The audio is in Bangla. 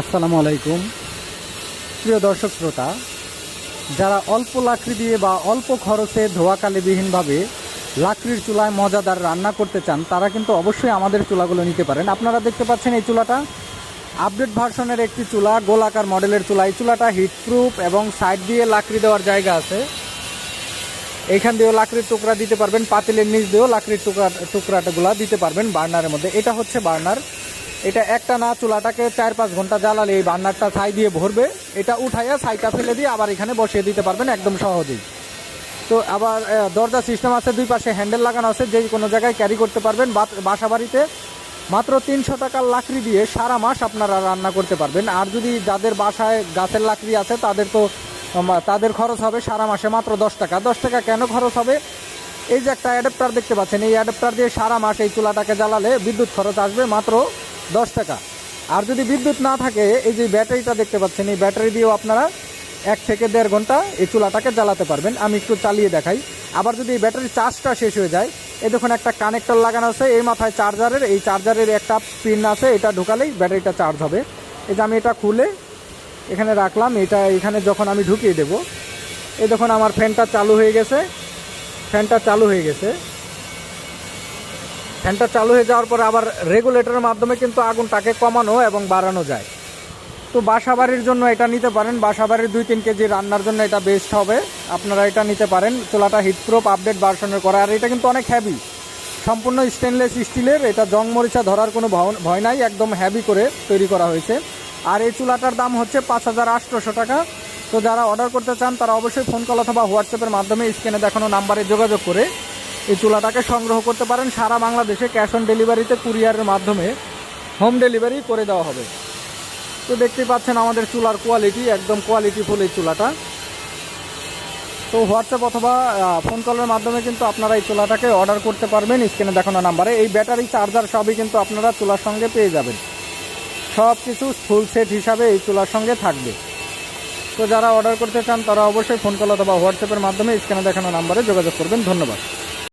আসসালামু আলাইকুম। প্রিয় দর্শক শ্রোতা, যারা অল্প লাকড়ি দিয়ে বা অল্প খরচে ধোয়াকালিবিহীনভাবে লাকড়ির চুলায় মজাদার রান্না করতে চান, তারা কিন্তু অবশ্যই আমাদের চুলাগুলো নিতে পারেন। আপনারা দেখতে পাচ্ছেন এই চুলাটা। আপডেট ভার্সনের একটি চুলা, গোলাকার মডেলের চুলা। এই চুলাটা হিটপ্রুফ এবং সাইড দিয়ে লাকড়ি দেওয়ার জায়গা আছে। এইখান দিয়েও লাকড়ির টুকরা দিতে পারবেন, পাতিলের নিচ দিয়েও লাকড়ির টুকরা টুকরাগুলা দিতে পারবেন বার্নারের মধ্যে। এটা হচ্ছে বার্নার। এটা একটা না, চুলাটাকে চার পাঁচ ঘণ্টা জ্বালালে এই বার্নারটা ছাই দিয়ে ভরবে। এটা উঠাইয়া ছাইটা ফেলে দিয়ে আবার এখানে বসিয়ে দিতে পারবেন একদম সহজেই। তো আবার দরজা সিস্টেম আছে, দুই পাশে হ্যান্ডেল লাগানো আছে, যে কোনো জায়গায় ক্যারি করতে পারবেন। বাসা বাড়িতে মাত্র তিনশো টাকার লাকড়ি দিয়ে সারা মাস আপনারা রান্না করতে পারবেন। আর যদি যাদের বাসায় গাছের লাকড়ি আছে, তাদের তো তাদের খরচ হবে সারা মাসে মাত্র দশ টাকা। দশ টাকা কেন খরচ হবে? এই যে একটা অ্যাডাপ্টার দেখতে পাচ্ছেন, এই অ্যাডাপ্টার দিয়ে সারা মাস এই চুলাটাকে জ্বালালে বিদ্যুৎ খরচ আসবে মাত্র দশ টাকা। আর যদি বিদ্যুৎ না থাকে, এই যে ব্যাটারিটা দেখতে পাচ্ছেন, এই ব্যাটারি দিয়েও আপনারা এক থেকে দেড় ঘণ্টা এই চুলাটাকে জ্বালাতে পারবেন। আমি একটু চালিয়ে দেখাই। আবার যদি এই ব্যাটারির চার্জটা শেষ হয়ে যায়, এ দেখুন একটা কানেক্টর লাগানো আছে, এই মাথায় চার্জারের, এই চার্জারের একটা পিন আছে, এটা ঢোকালেই ব্যাটারিটা চার্জ হবে। এই যে আমি এটা খুলে এখানে রাখলাম, এটা এখানে যখন আমি ঢুকিয়ে দেব এই দেখুন আমার ফ্যানটা চালু হয়ে গেছে। ফ্যানটা চালু হয়ে গেছে। ফ্যানটা চালু হয়ে যাওয়ার পরে আবার রেগুলেটরের মাধ্যমে কিন্তু আগুনটাকে কমানো এবং বাড়ানো যায়। তো বাসাবাড়ির জন্য এটা নিতে পারেন। বাসাবাড়ির দুই তিন কেজি রান্নার জন্য এটা বেস্ট হবে। আপনারা এটা নিতে পারেন। চুলাটা হিটপ্রুফ আপডেট ভার্সনের করা। আর এটা কিন্তু অনেক হ্যাভি সম্পূর্ণ স্টেনলেস স্টিলের এটা জং মরিচা ধরার কোনো ভয় নাই। একদম হ্যাভি করে তৈরি করা হয়েছে। আর এই চুলাটার দাম হচ্ছে পাঁচ হাজার আটশোশো টাকা। তো যারা অর্ডার করতে চান, তারা অবশ্যই ফোন কল অথবা হোয়াটসঅ্যাপের মাধ্যমে স্ক্রিনে দেখানো নাম্বারে যোগাযোগ করে এই চুলাটাকে সংগ্রহ করতে পারেন। সারা বাংলাদেশে ক্যাশ অন ডেলিভারিতে, কুরিয়ারের মাধ্যমে হোম ডেলিভারি করে দেওয়া হবে। তো দেখতেই পাচ্ছেন আমাদের চুলার কোয়ালিটি, একদম কোয়ালিটিফুল এই চুলাটা। তো হোয়াটসঅ্যাপ অথবা ফোন কলের মাধ্যমে কিন্তু আপনারা এই চুলাটাকে অর্ডার করতে পারবেন। স্ক্রিনে দেখানো নাম্বারে। এই ব্যাটারি চার্জার সবই কিন্তু আপনারা চুলার সঙ্গে পেয়ে যাবেন। সব কিছু ফুল সেট হিসাবে এই চুলার সঙ্গে থাকবে। তো যারা অর্ডার করতে চান, তারা অবশ্যই ফোন কল অথবা হোয়াটসঅ্যাপের মাধ্যমে স্ক্রিনে দেখানো নাম্বারে যোগাযোগ করবেন। ধন্যবাদ।